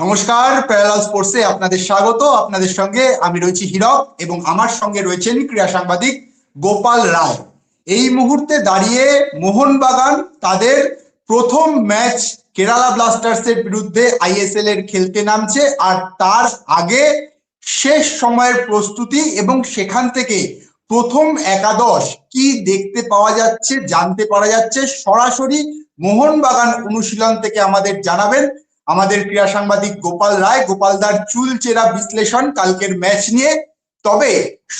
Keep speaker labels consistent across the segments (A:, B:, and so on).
A: নমস্কার, প্যারালাল স্পোর্টসে আপনাদের স্বাগত। আপনাদের সঙ্গে আমি রয়েছি হীরক এবং আমার সঙ্গে রয়েছেন ক্রীড়া সাংবাদিক গোপাল রায়। এই মুহূর্তে দাঁড়িয়ে মোহনবাগান তাদের প্রথম ম্যাচ কেরালা ব্লাস্টার্সের বিরুদ্ধে আইএসএল এর খেলতে নামছে আর তার আগে শেষ সময়ের প্রস্তুতি এবং সেখান থেকে প্রথম একাদশ কি দেখতে পাওয়া যাচ্ছে, জানতে পারা যাচ্ছে, সরাসরি মোহনবাগান অনুশীলন থেকে আমাদের জানাবেন আমাদের ক্রীড়া সাংবাদিক গোপাল রায় গোপালদার চুল চেরা বিশ্লেষণ কালকের ম্যাচ নিয়ে। তবে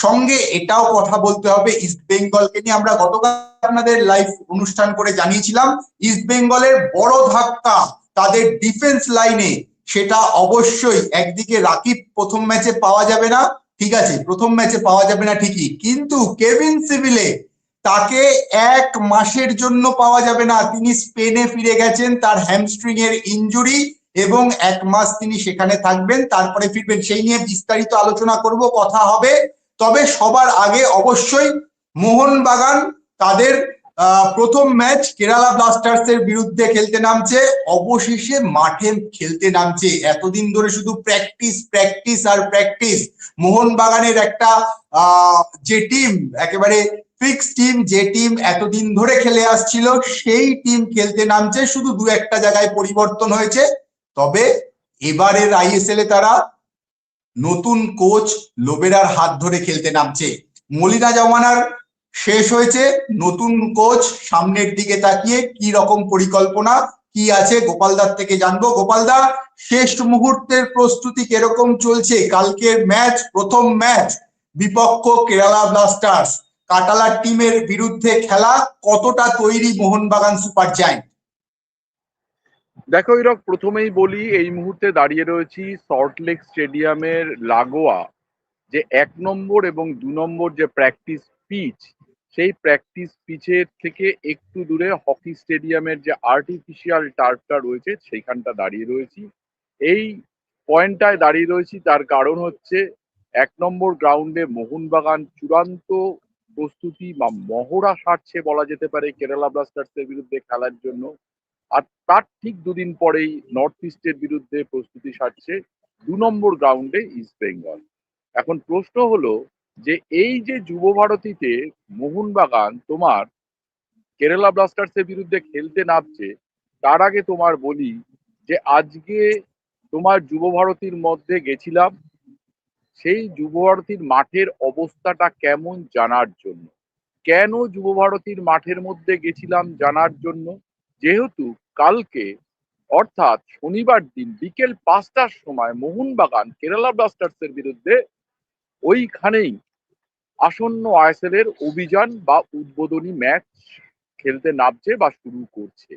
A: সঙ্গে এটাও কথা বলতে হবে ইস্ট বেঙ্গলকে নিয়ে আমরা গতকাল আপনাদের লাইভ অনুষ্ঠান করে জানিয়েছিলাম ইস্ট বেঙ্গলের বড় ধাক্কা তাদের ডিফেন্স লাইনে সেটা অবশ্যই একদিকে রাকিব প্রথম ম্যাচে পাওয়া যাবে না, ঠিক আছে, প্রথম ম্যাচে পাওয়া যাবে না ঠিকই, কিন্তু কেভিন সিভিলে তাকে এক মাসের জন্য পাওয়া যাবে না, তিনি স্পেনে ফিরে গেছেন, তার হ্যামস্ট্রিং এর ইনজুরি এবং এক মাস তিনি সেখানে থাকবেন, তারপরে ফিরবেন। সেই নিয়ে বিস্তারিত আলোচনা করব, কথা হবে। তবে সবার আগে অবশ্যই মোহনবাগান তাদের প্রথম ম্যাচ কেরালা ব্লাস্টার্স এর বিরুদ্ধে খেলতে নামছে। অবশেষে মাঠে খেলতে নামছে। এতদিন ধরে শুধু প্র্যাকটিস প্র্যাকটিস আর প্র্যাকটিস। মোহনবাগানের একটা যে টিম, একেবারে ফিক্স টিম, যে টিম এতদিন ধরে খেলে আসছিল, সেই টিম খেলতে নামছে। শুধু দু একটা জায়গায় পরিবর্তন হয়েছে। তবে এবারের আইএসএল এ তারা নতুন কোচ লোবেরার হাত ধরে খেলতে নামছে। মলিনা জমানার শেষ হয়েছে, নতুন কোচ সামনের দিকে তাকিয়ে কি রকম পরিকল্পনা, কি আছে গোপালদার থেকে জানব। গোপালদা শেষ মুহূর্তের প্রস্তুতি কীরকম চলছে? কালকের ম্যাচ, প্রথম ম্যাচ, বিপক্ষ কেরালা ব্লাস্টার্স। কাটালার টিমের বিরুদ্ধে খেলা কতটা তৈরি মোহনবাগান সুপার জায়ান্ট?
B: দেখো এরক প্রথমেই বলি, এই মুহূর্তে দাঁড়িয়ে রয়েছি সল্টলেক স্টেডিয়ামের লাগোয়া যে এক নম্বর এবং দু নম্বর যে প্র্যাকটিস পিচ সেই প্র্যাকটিস পিচের থেকে একটু দূরে হকি স্টেডিয়ামের যে আর্টিফিশিয়াল টার্ফটা রয়েছে, সেইখানটা দাঁড়িয়ে রয়েছি। এই পয়েন্টটায় দাঁড়িয়ে রয়েছি, তার কারণ হচ্ছে এক নম্বর গ্রাউন্ডে মোহনবাগান চূড়ান্ত প্রস্তুতি বা মহড়া সারছে বলা যেতে পারে কেরালা ব্লাস্টার্সের বিরুদ্ধে খেলার জন্য। আর তার ঠিক দুদিন পরেই নর্থ ইস্টের বিরুদ্ধে প্রস্তুতি সারছে দু নম্বর গ্রাউন্ডে ইস্ট বেঙ্গল এখন প্রশ্ন হলো যে এই যে যুব ভারতীতে মোহনবাগান তোমার কেরালা ব্লাস্টার্সের বিরুদ্ধে খেলতে নামছে, তার আগে তোমার বলি যে আজকে তোমার যুব ভারতীর মধ্যে গেছিলাম, সেই যুব ভারতীর মাঠের অবস্থাটা কেমন জানার জন্য? কেন যুব ভারতীর মাঠের মধ্যে গেছিলাম জানার জন্য? যেহেতু কালকে, অর্থাৎ শনিবার দিন বিকেল পাঁচটার সময় মোহনবাগান কেরালা ব্লাস্টার্সের বিরুদ্ধে ওইখানেই আসন্ন আইএসএল এর অভিযান বা উদ্বোধনী ম্যাচ খেলতে নামছে বা শুরু করছে।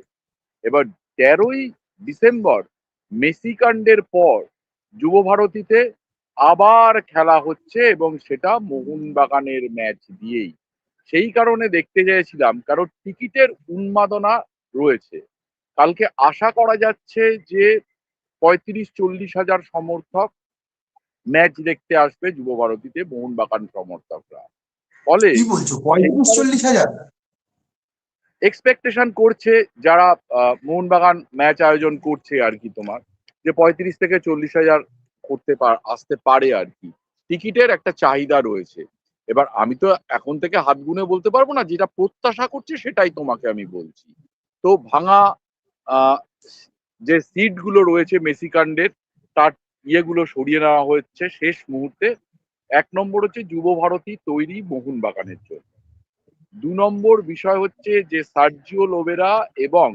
B: এবার তেরোই ডিসেম্বর মেসিকান্ডের পর যুব ভারতীতে আবার খেলা হচ্ছে এবং সেটা মোহনবাগানের ম্যাচ দিয়েই। সেই কারণে দেখতে চেয়েছিলাম, কারণ টিকিটের উন্মাদনা রয়েছে। কালকে আশা করা যাচ্ছে যে পঁয়ত্রিশ চল্লিশ হাজার সমর্থক ম্যাচ দেখতে আসবে যুব ভারতীতে মোহনবাগান সমর্থকরা। ফলে এক্সপেকটেশন করছে যারা মোহনবাগান ম্যাচ আয়োজন করছে আর কি তোমার যে পঁয়ত্রিশ থেকে চল্লিশ হাজার করতে পার আসতে পারে আর কি। টিকিটের একটা চাহিদা রয়েছে। এবার আমি তো এখন থেকে হাত গুনে বলতে পারব না যেটা প্রত্যাশা করছে সেটাই তোমাকে আমি বলছি। তো ভাঙা যে সিটগুলো রয়েছে মেসিকান্ডের তার ইয়েগুলো সরিয়ে নেওয়া হচ্ছে শেষ মুহূর্তে। এক নম্বর হচ্ছে যুব ভারতী তৈরি মোহনবাগানের জন্য। দু নম্বর বিষয় হচ্ছে যে সার্জিও লোবেরা এবং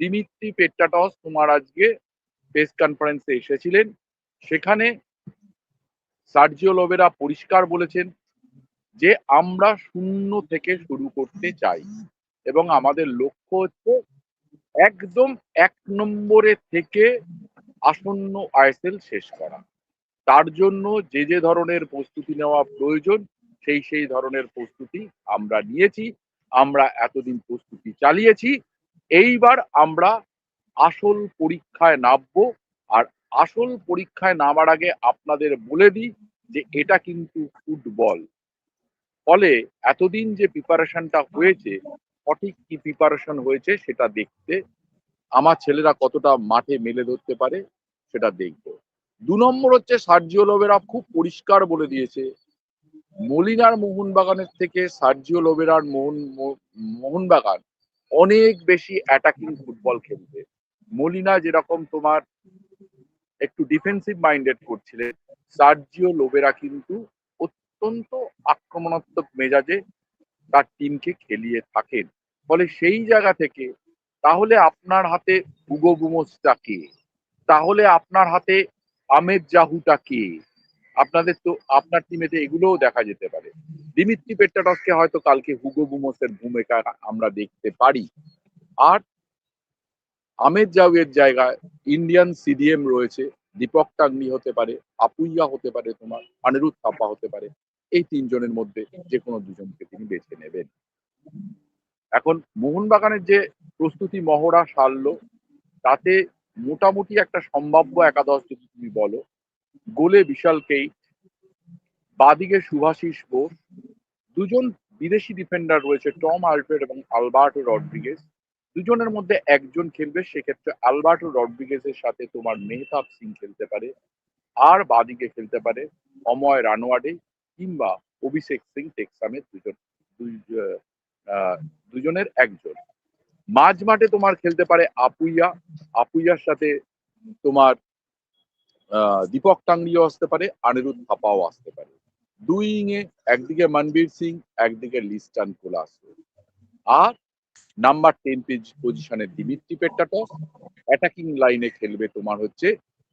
B: দিমিত্রি পেট্টাটস তোমার আজকে প্রেস কনফারেন্সে এসেছিলেন। সেখানে সার্জিও লোবেরা পরিষ্কার বলেছেন যে আমরা শূন্য থেকে শুরু করতে চাই। এবং আমাদের লক্ষ্য হচ্ছে একদম এক নম্বরে থেকে আসন্ন আইএসএল শেষ করা। তার জন্য যে যে ধরনের প্রস্তুতি নেওয়া প্রয়োজন, সেই সেই ধরনের প্রস্তুতি আমরা নিয়েছি, আমরা এতদিন প্রস্তুতি চালিয়েছি। এইবার আমরা আসল পরীক্ষায় নামবো আর আসল পরীক্ষায় নামার আগে আপনাদের বলে দিই যে এটা কিন্তু ফুটবল। ফলে এতদিন যে প্রিপারেশনটা হয়েছে সঠিক কি প্রিপারেশন হয়েছে সেটা দেখতে, আমার ছেলেরা কতটা মাঠে মেলে ধরতে পারে সেটা দেখব। দু নম্বর হচ্ছে সার্জিও লোবেরা খুব পরিষ্কার বলে দিয়েছে। মলিনার মোহনবাগানের থেকে সার্জিও লোবেরার মোহন মোহনবাগান অনেক বেশি অ্যাটাকিং ফুটবল খেলবে। মলিনা যেরকম তোমার একটু ডিফেন্সিভ মাইন্ডেড করছিলেন, সার্জিও লোবেরা কিন্তু অত্যন্ত আক্রমণাত্মক মেজাজে তার টিমকে খেলিয়ে থাকেন। ফলে সেই জায়গা থেকে তাহলে আপনার হাতে হুগো কে? তাহলে আপনার হাতে আমেদ জাহুটা কে? আপনাদের তো, আপনার টিমেতে এগুলোও দেখা যেতে পারে। দিমিত্রি পেট্টাটসকে হয়তো কালকে হুগো বুমোসের ভূমিকা আমরা দেখতে পারি। আর আমেদ জাহুয়ের জায়গায় ইন্ডিয়ান সিডিএম রয়েছে। দীপক টাঙ্গি হতে পারে, আপুইয়া হতে পারে তোমার, অনিরুদ্ধ থাপা হতে পারে। এই তিনজনের মধ্যে যে কোনো দুজনকে তিনি বেছে নেবেন। এখন মোহনবাগানের যে প্রস্তুতি মহড়া সারলো, তাতে মোটামুটি একটা সম্ভাব্য একাদশ যদি তুমি বলো, গোলে বিশাল কেইট, বাদিকে সুভাষিস বোস, দুজন বিদেশি ডিফেন্ডার রয়েছে, টম আলফ্রেড এবং আলবার্টো রড্রিগেজ। দুজনের মধ্যে একজন খেলবে, সেক্ষেত্রে আলবার্টো রড্রিগেজের সাথে তোমার মেহতাব সিং খেলতে পারে, আর বাদিকে খেলতে পারে অময় রানোয়াডে কিংবা অভিষেক সিং টেক্সামের দুজন দুজনের একজন। মাঝ মাঠে তোমার খেলতে পারে আপুইয়া। আপুইয়ার সাথে তোমার দীপক টাংরিও আসতে পারে, অনিরুদ্ধ থাপাও আসতে পারে। দুই ইংয়ে একদিকে মনবীর সিং, একদিকে লিস্টান কোলাস। আর নাম্বার টেন পেজ পজিশনে দিমিত্রি পেট্টাটস। অ্যাটাকিং লাইনে খেলবে তোমার হচ্ছে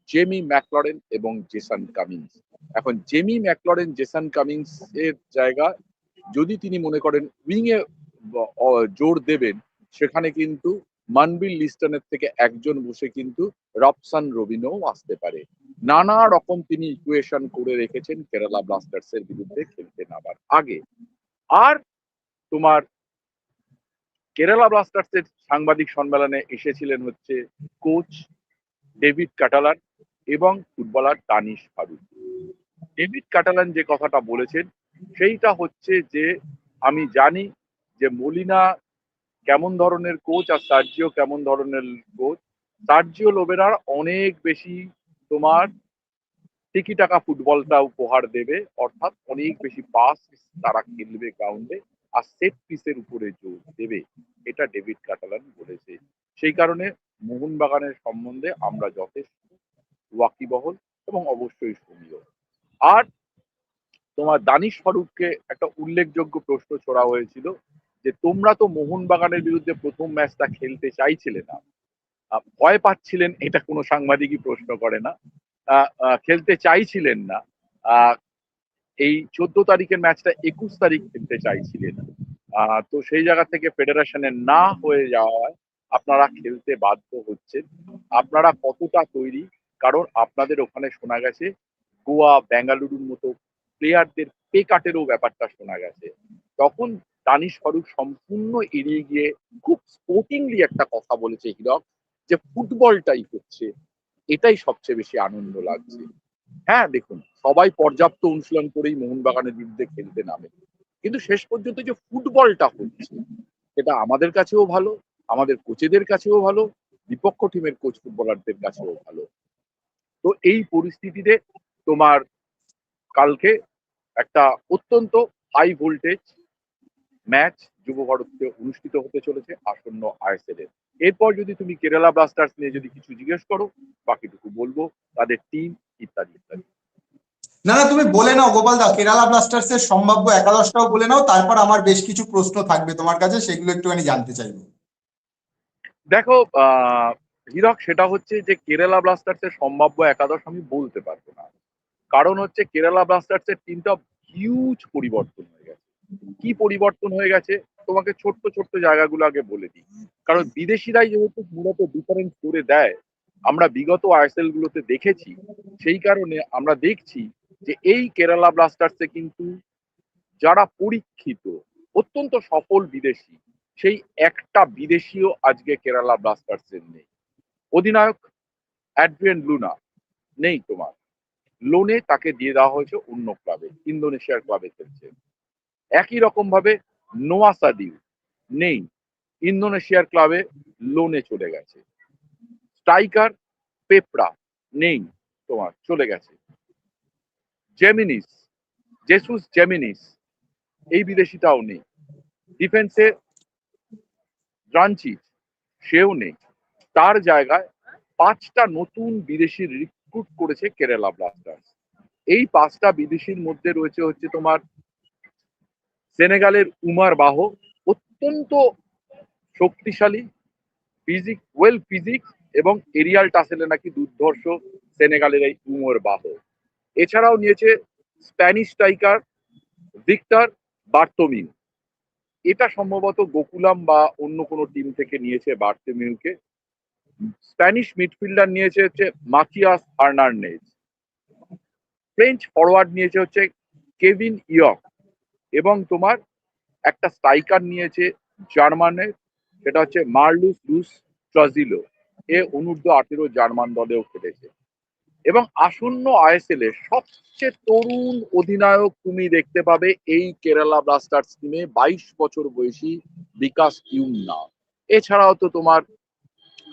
B: জেমি ম্যাকলরেন এবং জেসান কামিন্স এখন জেমি ম্যাকলরেন জেসান কামিন্স এর জায়গা, যদি তিনি মনে করেন উইং এ জোর দেবেন, সেখানে কিন্তু মানবিল লিস্টনের থেকে একজন বসে কিন্তু রবসান রবিনও আসতে পারে। নানা রকম তিনি ইকুয়েশন করে রেখেছেন কেরালা ব্লাস্টার্স এর বিরুদ্ধে খেলতে নামার আগে। আর তোমার কেরালা ব্লাস্টার্স এর সাংবাদিক সম্মেলনে এসেছিলেন হচ্ছে কোচ ডেভিড কাটালান এবং footballer Danish Farooq. David Catala যে কথাটা বলেছেন, সেইটা হচ্ছে যে, আমি জানি যে মলিনা কেমন ধরনের কোচ আর সার্জিও কেমন ধরনের কোচ সার্জিও লোবেরার অনেক বেশি তোমার টিকি টাকা ফুটবলটা উপহার দেবে, অর্থাৎ অনেক বেশি পাস তারা খেলবে গ্রাউন্ডে আর সেট পিসের উপরে জোর দেবে, এটা ডেভিড কাটালান বলেছে সেই কারণে মোহনবাগানের সম্বন্ধে আমরা যথেষ্ট ওয়াকিবহল এবং অবশ্যই সুন্দর আর তোমার দানিশ ফারুককে একটা উল্লেখযোগ্য প্রশ্ন ছোড়া হয়েছিল যে, তোমরা তো মোহনবাগানের বিরুদ্ধে প্রথম ম্যাচটা খেলতে চাইছিলে না। ভয় পাচ্ছিলেন এটা কোনো সাংবাদিকই প্রশ্ন করে না। খেলতে চাইছিলেন না। এই চোদ্দ তারিখের ম্যাচটা একুশ তারিখ খেলতে চাইছিলেন। তো সেই জায়গা থেকে ফেডারেশনের না হয়ে যাওয়ায় আপনারা খেলতে বাধ্য হচ্ছেন। আপনারা কতটা তৈরি? কারণ আপনাদের ওখানে শোনা গেছে, গোয়া, বেঙ্গালুরুর মতো প্লেয়ারদের পে কাটেরও ব্যাপারটা শোনা গেছে। তখন দানিশ ফারুক সম্পূর্ণ এড়িয়ে গিয়ে খুব স্পোর্টিংলি একটা কথা বলেছে হিরক, যে ফুটবলটাই হচ্ছে। এটাই সবচেয়ে বেশি আনন্দ লাগছে। হ্যাঁ দেখুন, সবাই পর্যাপ্ত অনুশীলন করেই মোহনবাগানের বিরুদ্ধে খেলতে নামে। কিন্তু শেষ পর্যন্ত যে ফুটবলটা হচ্ছে, সেটা আমাদের কাছেও ভালো আমাদের কোচেদের কাছেও ভালো, বিপক্ষ টিমের কোচ ফুটবলারদের কাছেও ভালো। তো এই পরিস্থিতিতে তোমার কালকে একটা অত্যন্ত হাই ভোল্টেজ ম্যাচ যুব ভারতে অনুষ্ঠিত হতে চলেছে আসন্ন আইএসএল এর। এরপর যদি তুমি কেরালা ব্লাস্টার্স নিয়ে যদি কিছু জিজ্ঞেস করো, বাকিটুকু বলব, তাদের টিম ইত্যাদি ইত্যাদি।
A: না না, তুমি বলে নাও, গোপাল দা, কেরালা ব্লাস্টার্স এর সম্ভাব্য একাদশটাও বলে নাও, তারপর আমার বেশ কিছু প্রশ্ন থাকবে তোমার কাছে, সেগুলো একটুখানি জানতে চাইব।
B: দেখো হীরক, সেটা হচ্ছে যে কেরালা ব্লাস্টার্স এর সম্ভাব্য একাদশ আমি বলতে পারব না। কারণ হচ্ছে কেরালা ব্লাস্টার্স এর টিমটা হিউজ পরিবর্তন হয়ে গেছে। কি পরিবর্তন হয়ে গেছে? তোমাকে ছোট্ট ছোট্ট জায়গাগুলো আগে বলে দিই। কারণ বিদেশিরাই যেহেতু মূলত ডিফারেন্স করে দেয়, আমরা বিগত আইএসএল গুলোতে দেখেছি, সেই কারণে আমরা দেখছি যে এই কেরালা ব্লাস্টার্সে কিন্তু যারা পরীক্ষিত, অত্যন্ত সফল বিদেশি সেই একটা বিদেশিও আজকে কেরালা ব্লাস্টার্সের নেই। অধিনায়ক অ্যাড্রিয়ান লুনা নেই তোমার। লোনে তাকে দিয়ে দেওয়া হয়েছে অন্য ক্লাবে ইন্দোনেশিয়ার ক্লাবে খেলছে। একই রকম ভাবে নোয়া সাদিউ নেই, ইন্দোনেশিয়ার ক্লাবে লোনে চলে গেছে। স্ট্রাইকার পেপরা নেই তোমার, চলে গেছে। জেমিনিস জেসুস জেমিনিস এই বিদেশিটাও নেই। ডিফেন্সে দ্রাঞ্চিচ সেও নেই। তার জায়গায় পাঁচটা নতুন বিদেশি রিক্রুট করেছে কেরালা ব্লাস্টার্স এই পাঁচটা বিদেশির মধ্যে রয়েছে হচ্ছে তোমার সেনেগালের উমার বাহ, অত্যন্ত শক্তিশালী ফিজিক ওয়েল ফিজিক এবং এরিয়াল টাসেলে নাকি দুর্ধর্ষ সেনেগালের এই উমর বাহ। এছাড়াও নিয়েছে স্প্যানিশ স্ট্রাইকার ভিক্টর বার্তোমিউ এটা সম্ভবত গোকুলাম বা অন্য কোনো টিম থেকে নিয়েছে বার্তোমিউকে স্প্যানিশ মিডফিল্ডার নিয়েছে হচ্ছে মাকিয়াস হার্নান্ডেজ ফ্রেঞ্চ ফরওয়ার্ড নিয়েছে হচ্ছে কেভিন ইয়ক এবং তোমার একটা স্ট্রাইকার নিয়েছে জার্মানের সেটা হচ্ছে মার্লুস লুস ট্রাজিলো। এ অনূর্ধ্ব আঠেরো জার্মান দলেও খেলেছে। এবং আসন্ন আইএসএল এ সবচেয়ে তরুণ অধিনায়ক তুমি দেখতে পাবে এই কেরালা ব্লাস্টার্স টিমে বাইশ বছর বয়সী বিকাশ ইউমনা। এছাড়াও তো তোমার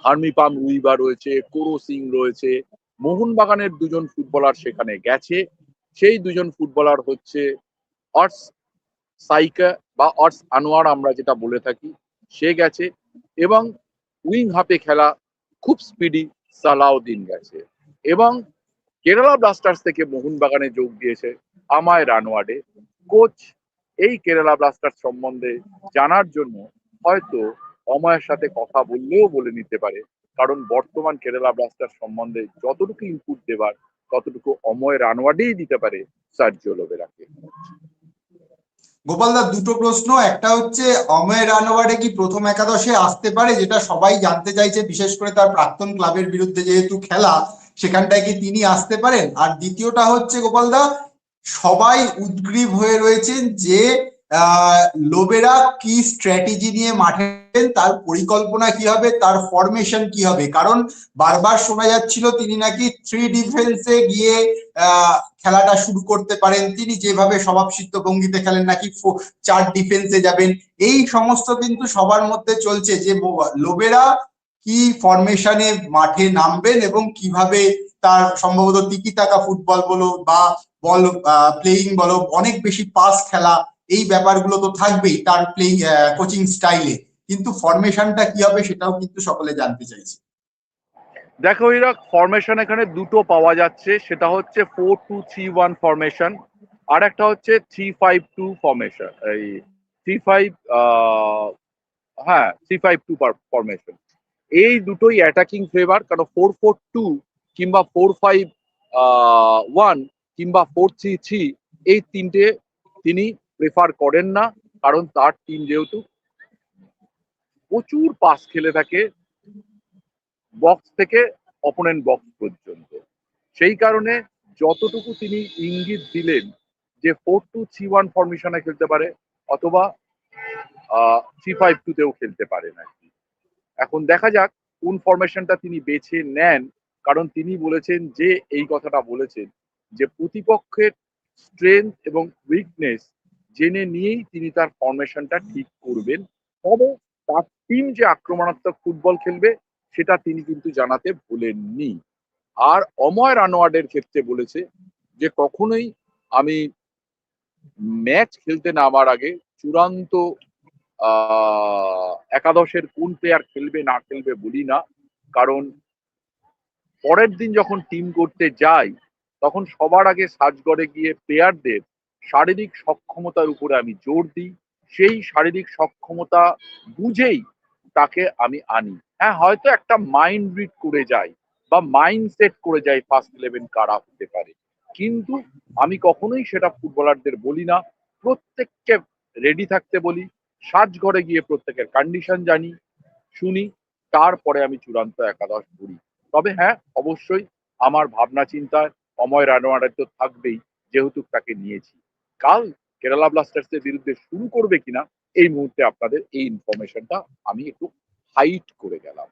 B: হার্মিপাম উইবা রয়েছে, কোরো সিং রয়েছে, মোহনবাগানের দুজন ফুটবলার সেখানে গেছে। সেই দুজন ফুটবলার হচ্ছে অর্স সাইকা বা অর্স আনোয়ার আমরা যেটা বলে থাকি, সে গেছে এবং উইং হাফে খেলা খুব স্পিডি সালাউদ্দিন গেছে। এবং কেরালা ব্লাস্টার্স থেকে মোহনবাগানে যোগ দিয়েছে আমায় রানওয়াডে। কোচ, এই কেরালা ব্লাস্টার্স সম্বন্ধে জানার জন্য হয়তো অময়ের সাথে কথা বললেও বলে নিতে পারে। কারণ বর্তমান কেরালা ব্লাস্টার সম্বন্ধে যতটুকু ইনপুট দেবার, ততটুকু অময় রানওয়ার্ডেই দিতে পারে সার্জিও লোবেরাকে
A: গোপালদা দুটো প্রশ্ন। একটা হচ্ছে, অময় রানওয়ার্ডে কি প্রথম একাদশে আসতে পারে? যেটা সবাই জানতে চাইছে, বিশেষ করে তার প্রাক্তন ক্লাবের বিরুদ্ধে যেহেতু খেলা সেখানটায় কি তিনি আসতে পারেন? আর দ্বিতীয়টা হচ্ছে গোপালদা সবাই উদ্গ্রীব হয়ে রয়েছেন যে লোবেরা কি স্ট্র্যাটেজি নিয়ে মাঠে তার পরিকল্পনা কি হবে, তার ফরমেশন কি হবে? কারণ বারবার শোনা যাচ্ছিল তিনি নাকি থ্রি ডিফেন্সে গিয়ে খেলাটা শুরু করতে পারেন তিনি, যেভাবে স্বভাবসিদ্ধ ভঙ্গিতে খেলেন, নাকি চার ডিফেন্সে যাবেন। এই সমস্ত কিন্তু সবার মধ্যে চলছে যে লোবেরা কি ফরমেশনে মাঠে নামবেন এবং কীভাবে তার সম্ভবত টিকি টাকা ফুটবল বলো বা বল প্লেইং বলো, অনেক বেশি পাস খেলা, এই ব্যাপারগুলো তো থাকবেই তার প্লেইং কোচিং স্টাইলে কিন্তু ফরমেশনটা কি হবে সেটাও কিন্তু সকলে জানতে চাইছে।
B: দেখো এরা ফরমেশন এখানে দুটো পাওয়া যাচ্ছে, সেটা হচ্ছে four two three one formation আর একটা হচ্ছে থ্রি ফাইভ টু ফরমেশন এই থ্রি ফাইভ হ্যাঁ থ্রি ফাইভ টু ফরমেশন এই দুটোই অ্যাটাকিং ফ্লেভার কারণ ফোর ফোর টু কিংবা ফোর ফাইভ ওয়ান কিংবা ফোর থ্রি থ্রি এই তিনটে তিনি প্রেফার করেন না, কারণ তার টিম যেহেতু প্রচুর পাস খেলে থাকে বক্স থেকে অপোনেন্ট বক্স পর্যন্ত। সেই কারণে যতটুকু তিনি ইঙ্গিত দিলেন যে ফোর টু থ্রি ওয়ান ফরমেশনে খেলতে পারে, অথবা থ্রি ফাইভ টুতেও খেলতে পারে নাকি এখন দেখা যাক কোন ফরমেশনটা তিনি বেছে নেন। কারণ তিনি বলেছেন যে, এই কথাটা বলেছেন যে, প্রতিপক্ষের স্ট্রেংথ এবং উইকনেস জেনে নিয়েই তিনি তার ফরমেশনটা ঠিক করবেন। তবে তার টিম যে আক্রমণাত্মক ফুটবল খেলবে, সেটা তিনি কিন্তু জানাতে ভুলেননি আর অময় রানোয়ার্ডের ক্ষেত্রে বলেছে যে, কখনোই আমি ম্যাচ খেলতে নামার আগে চূড়ান্ত একাদশের কোন প্লেয়ার খেলবে, না খেলবে বলি না। কারণ পরের দিন যখন টিম করতে যাই তখন সবার আগে সাজগড়ে গিয়ে প্লেয়ারদের শারীরিক সক্ষমতার উপরে আমি জোর দিই। সেই শারীরিক সক্ষমতা বুঝেই তাকে আমি আনি। হ্যাঁ হয়তো একটা মাইন্ড রিড করে যাই বা মাইন্ড সেট করে যাই ফার্স্ট ইলেভেন কারা হতে পারে। কিন্তু আমি কখনোই সেটা ফুটবলারদের বলি না। প্রত্যেককে রেডি থাকতে বলি। সাজঘরে গিয়ে প্রত্যেকের কন্ডিশন জানি, শুনি, তারপরে আমি চূড়ান্ত একাদশ করি তবে হ্যাঁ অবশ্যই আমার ভাবনা চিন্তায় অময় রানোয়ারের তো থাকবেই, যেহেতু তাকে নিয়েছি। কাল কেরালা ব্লাস্টার্সের বিরুদ্ধে শুরু করবে কিনা, এই মুহূর্তে আপনাদের এই ইনফরমেশনটা আমি একটু হাইট করে গেলাম।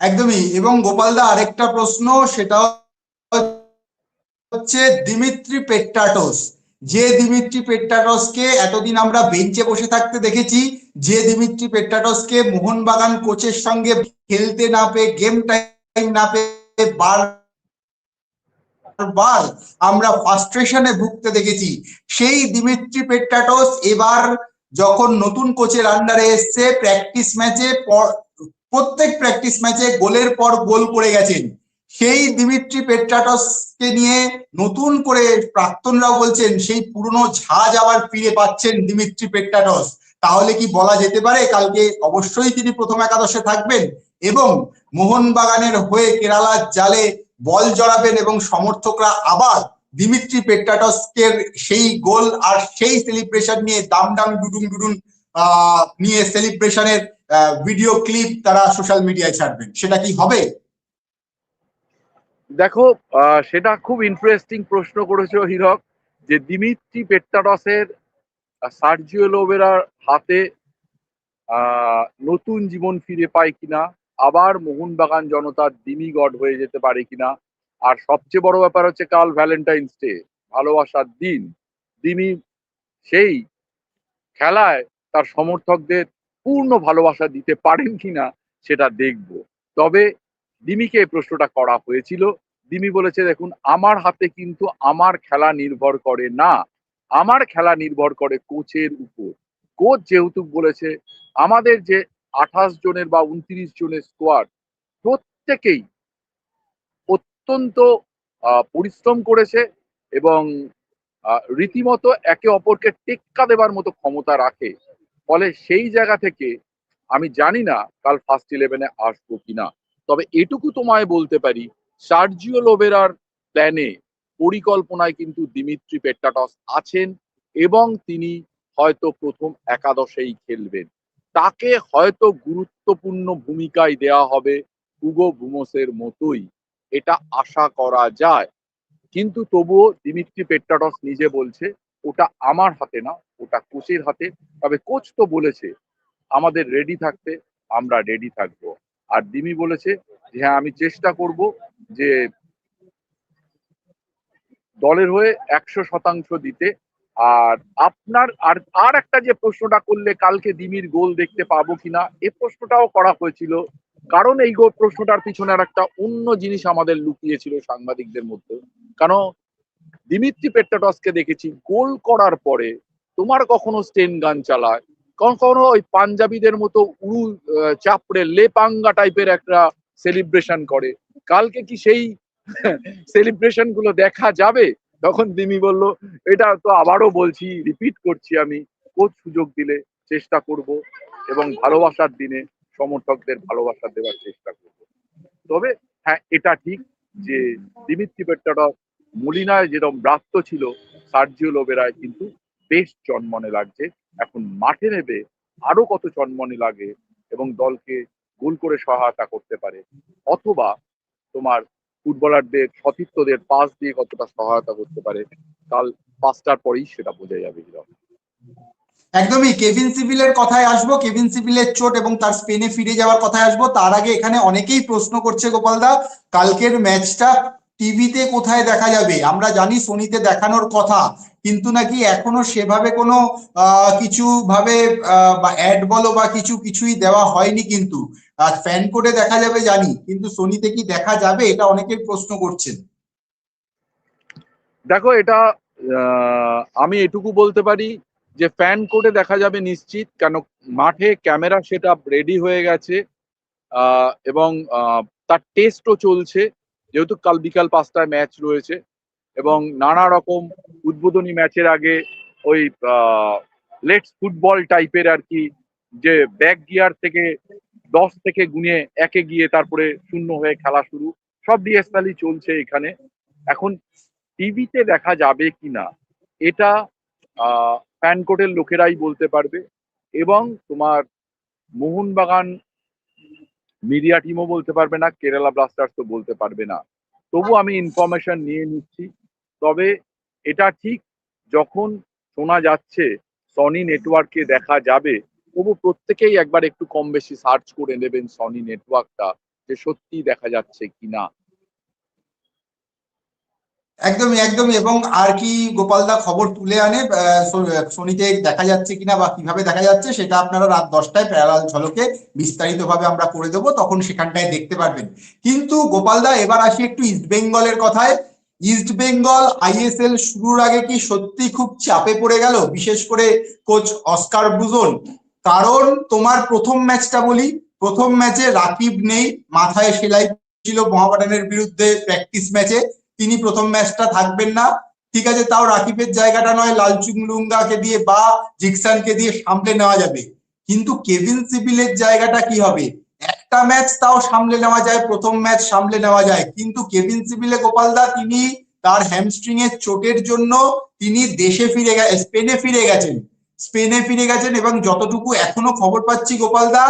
A: একদমই, এবং গোপালদা আরেকটা প্রশ্ন সেটা হচ্ছে দিমিত্রি পেট্টাটোস যে দিমিত্রি পেট্টাটসকে এতদিন আমরা বেঞ্চে বসে থাকতে দেখেছি, যে দিমিত্রি পেট্টাটসকে মোহনবাগান কোচের সঙ্গে খেলতে না পেয়ে গেম টাইম না পেয়ে বার বার আমরা ফ্রাস্ট্রেশনে ভুগতে দেখেছি। সেই দিমিত্রি পেট্টাটস এবার যখন নতুন কোচের আন্ডারে এসছে প্র্যাকটিস ম্যাচে প্রত্যেক প্র্যাকটিস ম্যাচে গোলের পর গোল করে গেছেন। সেই দিমিত্রি পেট্রাটসকে নিয়ে নতুন করে প্রাক্তনরাও বলছেন, সেই পুরনো ঝাঁজ আবার ফিরে পাচ্ছেন দিমিত্রি পেট্রাটস। তাহলে কি বলা যেতে পারে? কালকে অবশ্যই তিনি প্রথম একাদশে থাকবেন এবং মোহনবাগানের হয়ে কেরালার জালে বল জড়াবেন এবং সমর্থকরা আবার দিমিত্রি পেট্রাটসকে সেই গোল আর সেই সেলিব্রেশন নিয়ে দাম দাম ডুডুন ডুডুন নিয়ে সেলিব্রেশনের ভিডিও ক্লিপ তারা সোশ্যাল মিডিয়ায় ছাড়বেন। সেটা কি হবে?
B: দেখো সেটা খুব ইন্টারেস্টিং প্রশ্ন করেছ হীরক, যে দিমিত্রি পেট্টারসের সার্জিও লোবেরার হাতে নতুন জীবন ফিরে পায় কিনা, আবার মোহনবাগান জনতার দিমিগড হয়ে যেতে পারে কিনা, আর সবচেয়ে বড় ব্যাপার হচ্ছে কাল ভ্যালেন্টাইন্স ডে ভালোবাসার দিন। দিমি সেই খেলায় তার সমর্থকদের পূর্ণ ভালোবাসা দিতে পারেন কিনা, সেটা দেখব। তবে দিমিকে এই প্রশ্নটা করা হয়েছিল। দিমি বলেছে, দেখুন, আমার হাতে কিন্তু আমার খেলা নির্ভর করে না। আমার খেলা নির্ভর করে কোচের উপর। কোচ যেহেতু বলেছে, আমাদের যে আঠাশ জনের বা উনত্রিশ জনের স্কোয়াড প্রত্যেকেই অত্যন্ত পরিশ্রম করেছে এবং রীতিমতো একে অপরকে টেক্কা দেবার মতো ক্ষমতা রাখে। ফলে সেই জায়গা থেকে আমি জানি না কাল ফার্স্ট ইলেভেনে আসব কিনা। তবে এটুকু তোমায় বলতে পারি, সার্জিও লোবেরার প্ল্যানে পরিকল্পনায় কিন্তু দিমিত্রি পেট্টাটস আছেন এবং তিনি হয়তো প্রথম একাদশেই খেলবেন। তাকে হয়তো গুরুত্বপূর্ণ ভূমিকায় দেয়া হবে হুগো বুমোসের মতোই, এটা আশা করা যায়। কিন্তু তবুও দিমিত্রি পেট্টাটস নিজে বলছে, ওটা আমার হাতে না, ওটা কোচের হাতে। তবে কোচ তো বলেছে, আমাদের রেডি থাকতে, আমরা রেডি থাকব। আর দিমি বলেছে যে হ্যাঁ আমি চেষ্টা করব যে দলের হয়ে একশো শতাংশ দিতে। আর আপনার, আর আর একটা যে প্রশ্নটা করলে কালকে দিমির গোল দেখতে পাবো কিনা, এ প্রশ্নটাও করা হয়েছিল। কারণ এই গো- প্রশ্নটার পিছনে আর একটা অন্য জিনিস আমাদের লুকিয়েছিল সাংবাদিকদের মধ্যে। কারণ দিমিত্রি পেট্টাটসকে দেখেছি, গোল করার পরে তোমার কখনো স্টেন গান চালায়? কখনো ওই পাঞ্জাবিদের মতো উড়ু চাপড়ে লেপাঙ্গা টাইপের একটা সেলিব্রেশন করে। কালকে কি সেই সেলিব্রেশনগুলো দেখা যাবে? তখন দিমি বলল, এটা তো আবারও বলছি রিপিট করছি আমি। কোচ সুযোগ দিলে চেষ্টা করব এবং ভালোবাসার দিনে সমর্থকদের ভালোবাসা দেওয়ার চেষ্টা করব। তবে হ্যাঁ এটা ঠিক যে দিমিত্রি পেট্টাটস মলিনায় যেরকম ব্রাত্য ছিল, সার্জিও লোবেরায় কিন্তু বেশ চনমনে লাগছে। এখন মাঠে নেবে আরও কত চনমনে লাগে এবং দলকে গোল করে সহায়তা করতে পারে। অথবা তোমার ফুটবলারদের, সতীর্থদের পাস দিয়ে কতটা সহায়তা করতে পারে কাল পাঁচটার পরেই সেটা বোঝা যাবে।
A: একদমই। কেভিন সিভিলের কথায় আসব। কেভিন সিভিলের চোট এবং তার স্পেনে ফিরে যাওয়ার কথায় আসব। তার আগে এখানে অনেকেই প্রশ্ন করছে গোপালদা কালকের ম্যাচটা টিভিতে কোথায় দেখা যাবে? আমরা জানি সোনিতে দেখানোর কথা। কিন্তু নাকি এখনও সেভাবে কোনো কিছু ভাবে অ্যাড বলো বা কিছু কিছুই দেওয়া হয়নি কিন্তু। আর ফ্যান কোডে দেখা যাবে জানি, কিন্তু সোনিতে কি দেখা যাবে এটা অনেকেই প্রশ্ন করছেন।
B: দেখো এটা আমি এটুকু বলতে পারি যে ফ্যান কোডে দেখা যাবে নিশ্চিত, কেন মাঠে ক্যামেরা সেটা রেডি হয়ে গেছে এবং তার টেস্টও চলছে, যেহেতু কাল বিকাল পাঁচটায় ম্যাচ রয়েছে। এবং নানা রকম উদ্বোধনী ম্যাচের আগে ওই লেটস ফুটবল টাইপের আর কি, যে ব্যাক গিয়ার থেকে দশ থেকে গুনে একে গিয়ে তারপরে শূন্য হয়ে খেলা শুরু, সব ডিএসএলই চলছে এখানে। এখন টিভিতে দেখা যাবে কিনা এটা ফ্যান কোর্টের লোকেরাই বলতে পারবে এবং তোমার মোহনবাগান মিডিয়া টিমও বলতে পারবে না কেরালা ব্লাস্টার্স তো বলতে পারবে না। তবু আমি ইনফরমেশন নিয়ে নিচ্ছি। তবে এটা ঠিক যখন শোনা যাচ্ছে সনি নেটওয়ার্কে দেখা যাবে, তবু প্রত্যেকেই একবার একটু কম বেশি সার্চ করে নেবেন সনি নেটওয়ার্কটা যে সত্যি দেখা যাচ্ছে কিনা।
A: একদমই একদমই এবং আর কি গোপালদা খবর তুলে আনে শনিতে দেখা যাচ্ছে কিনা বা কীভাবে দেখা যাচ্ছে সেটা আপনারা রাত দশটায় প্যারালাল ঝলকে বিস্তারিতভাবে আমরা করে দেবো, তখন সেখানটায় দেখতে পারবেন। কিন্তু গোপালদা এবার আসি একটু ইস্ট বেঙ্গলের কথায়। ইস্ট বেঙ্গল আইএসএল শুরুর আগে কি সত্যি খুব চাপে পড়ে গেল? বিশেষ করে কোচ অস্কার ব্রুজন কারণ তোমার প্রথম ম্যাচটা বলি, প্রথম ম্যাচে রাকিব নেই, মাথায় সেলাই ছিল মহাবাডানের বিরুদ্ধে প্র্যাকটিস ম্যাচে তিনি প্রথম ম্যাচটা থাকবেন না। ঠিক আছে, তাও রাকিবের জায়গাটা নয়, লালচুং লুঙ্গাকে দিয়ে বা জিকসানকে দিয়ে সামলে নেওয়া যাবে। কিন্তু কেভিন সিবিলের জায়গাটা কি হবে? একটা ম্যাচ তাও সামলে নেওয়া যায়, প্রথম ম্যাচ সামলে নেওয়া যায়। কিন্তু কেভিন সিবিলে গোপালদা তিনি তার হ্যামস্ট্রিং এর চোটের জন্য তিনি দেশে ফিরে স্পেনে ফিরে গেছেন। স্পেনে ফিরে গেছেন এবং যতটুকু এখনও খবর পাচ্ছি গোপালদা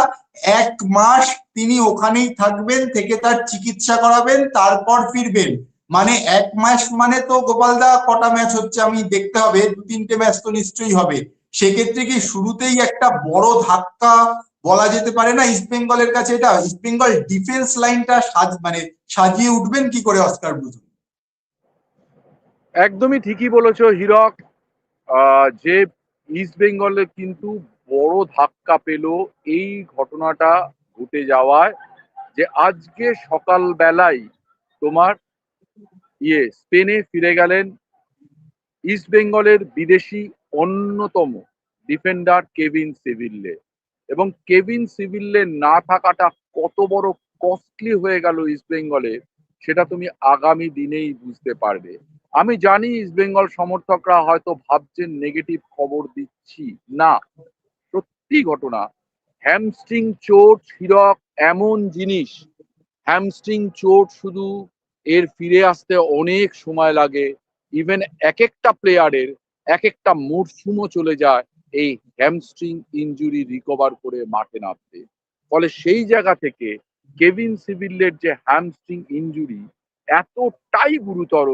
A: এক মাস তিনি ওখানেই থাকবেন, থেকে তার চিকিৎসা করাবেন, তারপর ফিরবেন। মানে এক মাস মানে তো গোপালদা কটা ম্যাচ হচ্ছে আমি দেখতে হবে দু তিনটে ম্যাচ তো নিশ্চয়ই হবে। সেক্ষেত্রে কি শুরুতেই একটা বড় ধাক্কা বলা যেতে পারে না ইস্ট বেঙ্গলের কাছে এটা ইস্ট বেঙ্গল ডিফেন্স লাইনটা সাজ মানে সাজিয়ে উঠবেন কি করে অস্কার ব্রুজন
B: একদমই ঠিকই বলেছ হীরক। যে ইস্ট বেঙ্গলে কিন্তু বড় ধাক্কা পেল এই ঘটনাটা ঘটে যাওয়ায় যে আজকে সকাল বেলায় তোমার ইয়ে স্পেনে ফিরে গেলেন ইস্ট বেঙ্গলের বিদেশি অন্যতম ডিফেন্ডার কেভিন সিভিল্লে এবং কেভিন সিভিল্লে না থাকাটা কত বড় কস্টলি হয়ে গেল ইস্ট বেঙ্গলে সেটা তুমি আগামী দিনেই বুঝতে পারবে। আমি জানি ইস্ট বেঙ্গল সমর্থকরা হয়তো ভাবছেন নেগেটিভ খবর দিচ্ছি। না, সত্যি ঘটনা হ্যামস্ট্রিং চোট হিরক এমন জিনিস হ্যামস্ট্রিং চোট শুধু এর ফিরে আসতে অনেক সময় লাগে। ইভেন এক একটা প্লেয়ারের এক একটা মরশুমও চলে যায়। এই হ্যামস্ট্রিং ইনজুরি রিকভার করে মাঠে নামতে। ফলে সেই জায়গা থেকে কেভিন সিভিলের যে হ্যামস্ট্রিং ইনজুরি এতটাই গুরুতর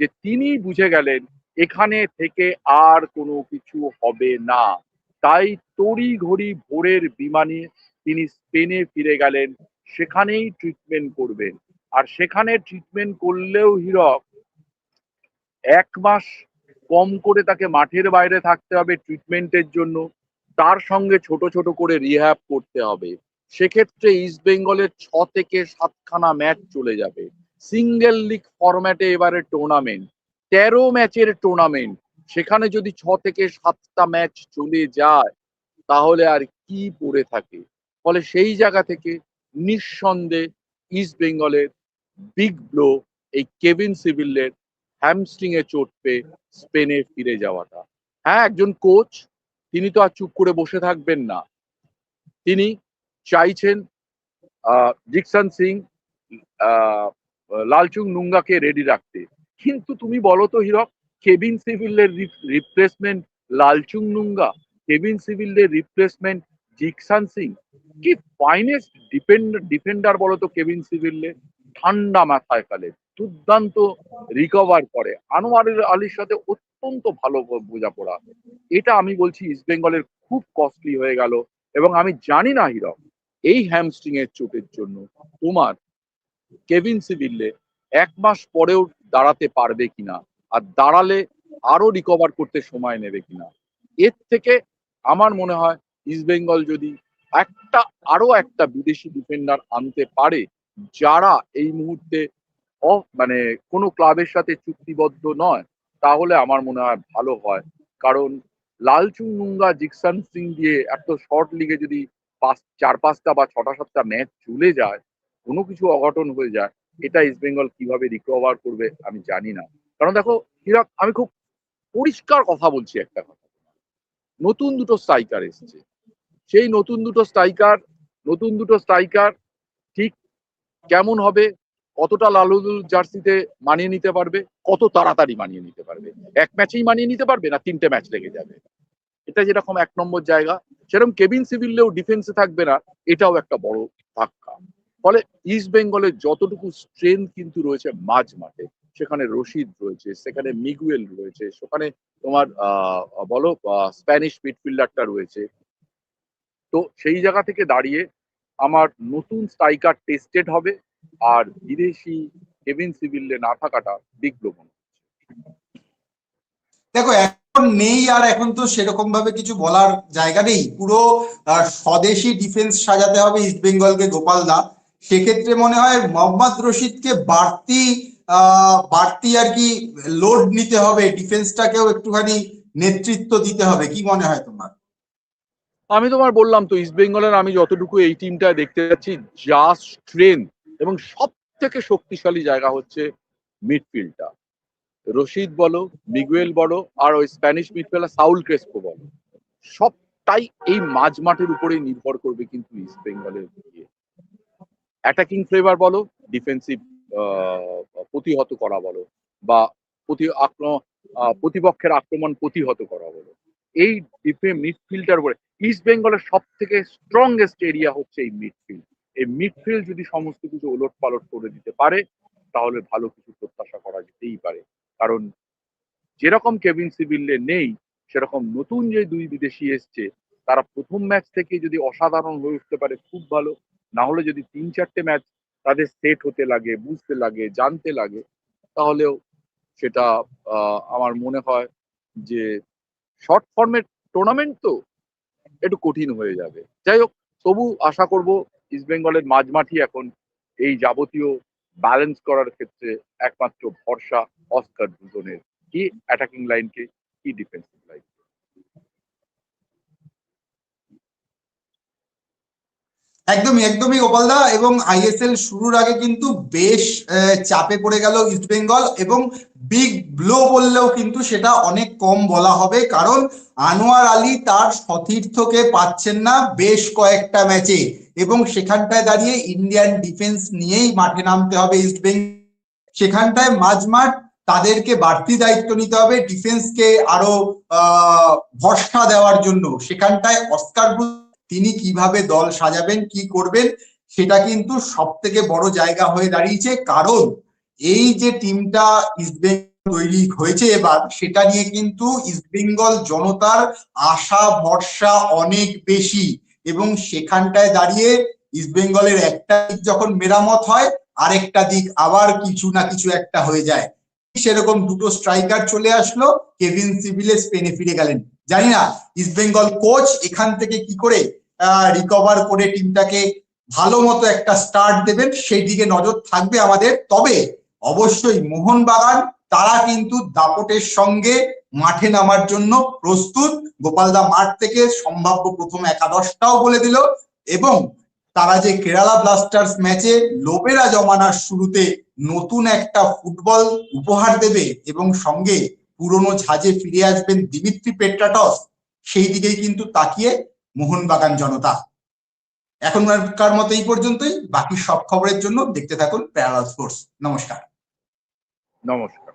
B: যে তিনি বুঝে গেলেন, এখানে থেকে আর কোনো কিছু হবে না। তাই তড়ি ঘড়ি ভোরের বিমানে তিনি স্পেনে ফিরে গেলেন, সেখানেই ট্রিটমেন্ট করবেন। আর সেখানে ট্রিটমেন্ট করলেও হীরক, এক মাস কম করে তাকে মাঠের বাইরে থাকতে হবে ট্রিটমেন্টের জন্য। তার সঙ্গে ছোট ছোট করে রিহ্যাব করতে হবে। সেক্ষেত্রে ইস্ট বেঙ্গলের ছ থেকে সাতখানা ম্যাচ চলে যাবে। সিঙ্গেল লিগ ফরম্যাটে এবারে টুর্নামেন্ট তেরো ম্যাচের টুর্নামেন্ট সেখানে যদি ছ থেকে সাতটা ম্যাচ চলে যায়, তাহলে আর কি পড়ে থাকে? ফলে সেই জায়গা থেকে নিঃসন্দেহে ইস্ট বেঙ্গলের বিগ ব্লো এই কেভিন সিভিলের হ্যামস্ট্রিং এ চোট পেয়ে স্পেনে ফিরে যাওয়াটা। হ্যাঁ একজন কোচ তিনি তো আর চুপ করে বসে থাকবেন না। তিনি চাইছেন ডিকসন সিং লালচুং নুঙ্গাকে রেডি রাখতে। কিন্তু তুমি বলো তো হিরক, কেভিন সিভিলের রিপ্লেসমেন্ট লালচুং নুঙ্গা, কেভিন সিভিলের রিপ্লেসমেন্ট জিকসান সিং? কি ফাইনেস্ট ডিফেন্ডার ডিফেন্ডার বলো তো কেভিন সিভিলে? ঠান্ডা মাথায় ফেলে দুর্দান্ত রিকভার করে। আনোয়ার আলীর সাথে অত্যন্ত ভালো বোঝাপড়া। এটা আমি বলছি ইস্ট বেঙ্গলের খুব কস্টলি হয়ে গেল এবং আমি জানি না হিরক, এই হ্যামস্ট্রিং এর চোটের জন্য তোমার কেভিন সিভিল্লে এক মাস পরেও দাঁড়াতে পারবে কিনা আর দাঁড়ালে আরও রিকভার করতে সময় নেবে কিনা। এর থেকে আমার মনে হয় ইস্ট বেঙ্গল যদি একটা, আরও একটা বিদেশি ডিফেন্ডার আনতে পারে, যারা এই মুহূর্তে মানে কোনো ক্লাবের সাথে চুক্তিবদ্ধ নয়, তাহলে আমার মনে হয় ভালো হয়। কারণ লালচুং নুঙ্গা, জিকসান সিং দিয়ে এত শর্ট লিগে যদি পাঁচ, চার পাঁচটা বা ছটা সাতটা ম্যাচ চলে যায়, কোনো কিছু অঘটন হয়ে যায়, এটা ইস্ট বেঙ্গল কীভাবে রিকভার করবে আমি জানি না। কারণ দেখো হিরক আমি খুব পরিষ্কার কথা বলছি একটা কথা। নতুন দুটো স্ট্রাইকার এসেছে। সেই নতুন দুটো স্ট্রাইকার নতুন দুটো স্ট্রাইকার ঠিক কেমন হবে কতটা লালুদুল জার্সিতে মানিয়ে নিতে পারবে, কত তাড়াতাড়ি মানিয়ে নিতে পারবে? এক ম্যাচেই মানিয়ে নিতে পারবে না তিনটে ম্যাচ লেগে যাবে? এটা যেরকম এক নম্বর জায়গা, সেরকম কেবিন সিভিললেও ডিফেন্সে থাকবে না, এটাও একটা বড় ধাক্কা। ফলে ইস্ট বেঙ্গলের যতটুকু স্ট্রেংথ কিন্তু রয়েছে মাঝ মাঠে, সেখানে রশিদ রয়েছে, সেখানে মিগুয়েল রয়েছে, সেখানে তোমার বলো স্প্যানিশ মিডফিল্ডারটা রয়েছে। তো সেই জায়গা থেকে দাঁড়িয়ে আমার নতুন স্ট্রাইকার টেস্টেড হবে আর বিদেশি কেভিন সিভিলে না থাকাটা হচ্ছে।
A: দেখো এখন নেই আর এখন তো সেরকম ভাবে কিছু বলার জায়গা নেই। পুরো স্বদেশি ডিফেন্স সাজাতে হবে ইস্ট বেঙ্গলকে গোপাল দা। সেক্ষেত্রে মনে হয় মোহাম্মদ রশিদকে বাড়তি বাড়তি আর কি লোড নিতে হবে ডিফেন্সটাকেও একটুখানি নেতৃত্ব দিতে হবে। কি মনে হয় তোমার?
B: আমি তোমার বললাম তো ইস্ট বেঙ্গলের আমি যতটুকু এই টিমটা দেখতে যাচ্ছি যা স্ট্রেংথ এবং সব থেকে শক্তিশালী জায়গা হচ্ছে মিডফিল্ডটা। রশিদ বলো, মিগুয়েল বলো, আর ওই স্প্যানিশ মিডফিল্ডার সাউল ক্রেস্পো বলো। সবটাই এই মাঝ মাঠের উপরেই নির্ভর করবে কিন্তু ইস্ট বেঙ্গলের দিকে। অ্যাটাকিং ফ্লেভার বলো, ডিফেন্সিভ প্রতিহত করা বলো, বা প্রতি প্রতিপক্ষের আক্রমণ প্রতিহত করা বলো। এই ডিফে, মিডফিল্ডার উপরে, ইস্ট বেঙ্গলের সব থেকে স্ট্রংগেস্ট এরিয়া হচ্ছে এই মিডফিল্ড। এই মিডফিল্ড যদি সমস্ত কিছু ওলট পালট করে দিতে পারে, তাহলে ভালো কিছু প্রত্যাশা করা যেতেই পারে। কারণ যেরকম কেভিন সিভিল্লে নেই, সেরকম নতুন যে দুই বিদেশি এসছে, তারা প্রথম ম্যাচ থেকে যদি অসাধারণ হয়ে উঠতে পারে, খুব ভালো। না হলে যদি তিন চারটে ম্যাচ তাদের সেট হতে লাগে, বুঝতে লাগে, জানতে লাগে, তাহলেও সেটা আমার মনে হয় যে শর্ট ফর্মের টুর্নামেন্ট তো একটু কঠিন হয়ে যাবে। যাই হোক, তবু আশা করব ইস্ট বেঙ্গলের মাঝমাঠি এখন এই যাবতীয় ব্যালেন্স করার ক্ষেত্রে একমাত্র ভরসা অস্কার দুজনের। কি অ্যাটাকিং লাইনকে কি ডিফেন্সিভ লাইন
A: একদমই একদমই গোপালদা এবং আইএসএল শুরুর আগে কিন্তু বেশ চাপে পড়ে গেল ইস্ট বেঙ্গল এবং বিগ ব্লো বললেও কিন্তু সেটা অনেক কম বলা হবে, কারণ আনোয়ার আলী তার সতীর্থকে পাচ্ছেন না বেশ কয়েকটা ম্যাচে এবং সেখানটায় দাঁড়িয়ে ইন্ডিয়ান ডিফেন্স নিয়েই মাঠে নামতে হবে ইস্ট বেঙ্গল সেখানটায় মাঝমাঠ তাদেরকে বাড়তি দায়িত্ব নিতে হবে ডিফেন্সকে আরও ভরসা দেওয়ার জন্য। সেখানটায় অস্কার তিনি কীভাবে দল সাজাবেন, কি করবেন, সেটা কিন্তু সব থেকে বড় জায়গা হয়ে দাঁড়িয়েছে। কারণ এই যে টিমটা ইস্টবেঙ্গল তৈরি হয়েছে এবার, সেটা নিয়ে কিন্তু ইস্টবেঙ্গল জনতার আশা, ভরসা অনেক বেশি। এবং সেখানটায় দাঁড়িয়ে ইস্টবেঙ্গলের একটা দিক যখন মেরামত হয়, আরেকটা দিক আবার কিছু না কিছু একটা হয়ে যায়। সেরকম দুটো স্ট্রাইকার চলে আসলো কেভিন সিভিলে স্পেনে ফিরে গেলেন। জানি না ইস্টবেঙ্গল কোচ এখান থেকে কি করে রিকভার করে টিমটাকে ভালো মতো একটা স্টার্ট দেবেন, সেই দিকে নজর থাকবে আমাদের। তবে অবশ্যই মোহনবাগান, তারা কিন্তু দাপটের সঙ্গে মাঠে নামার জন্য প্রস্তুত। গোপালদা মাঠ থেকে সম্ভাব্য প্রথম একাদশটাও বলে দিল এবং তারা যে কেরালা ব্লাস্টার্স ম্যাচে লোবেরা জমানার শুরুতে নতুন একটা ফুটবল উপহার দেবে এবং সঙ্গে পুরনো ঝাঁজে ফিরে আসবেন দিমিত্রি পেট্রাটস, সেই দিকেই কিন্তু তাকিয়ে মোহনবাগান জনতা। এখনকার মতো এই পর্যন্তই। বাকি সব খবরের জন্য দেখতে থাকুন প্যারালাল স্পোর্টস। নমস্কার।
B: নমস্কার।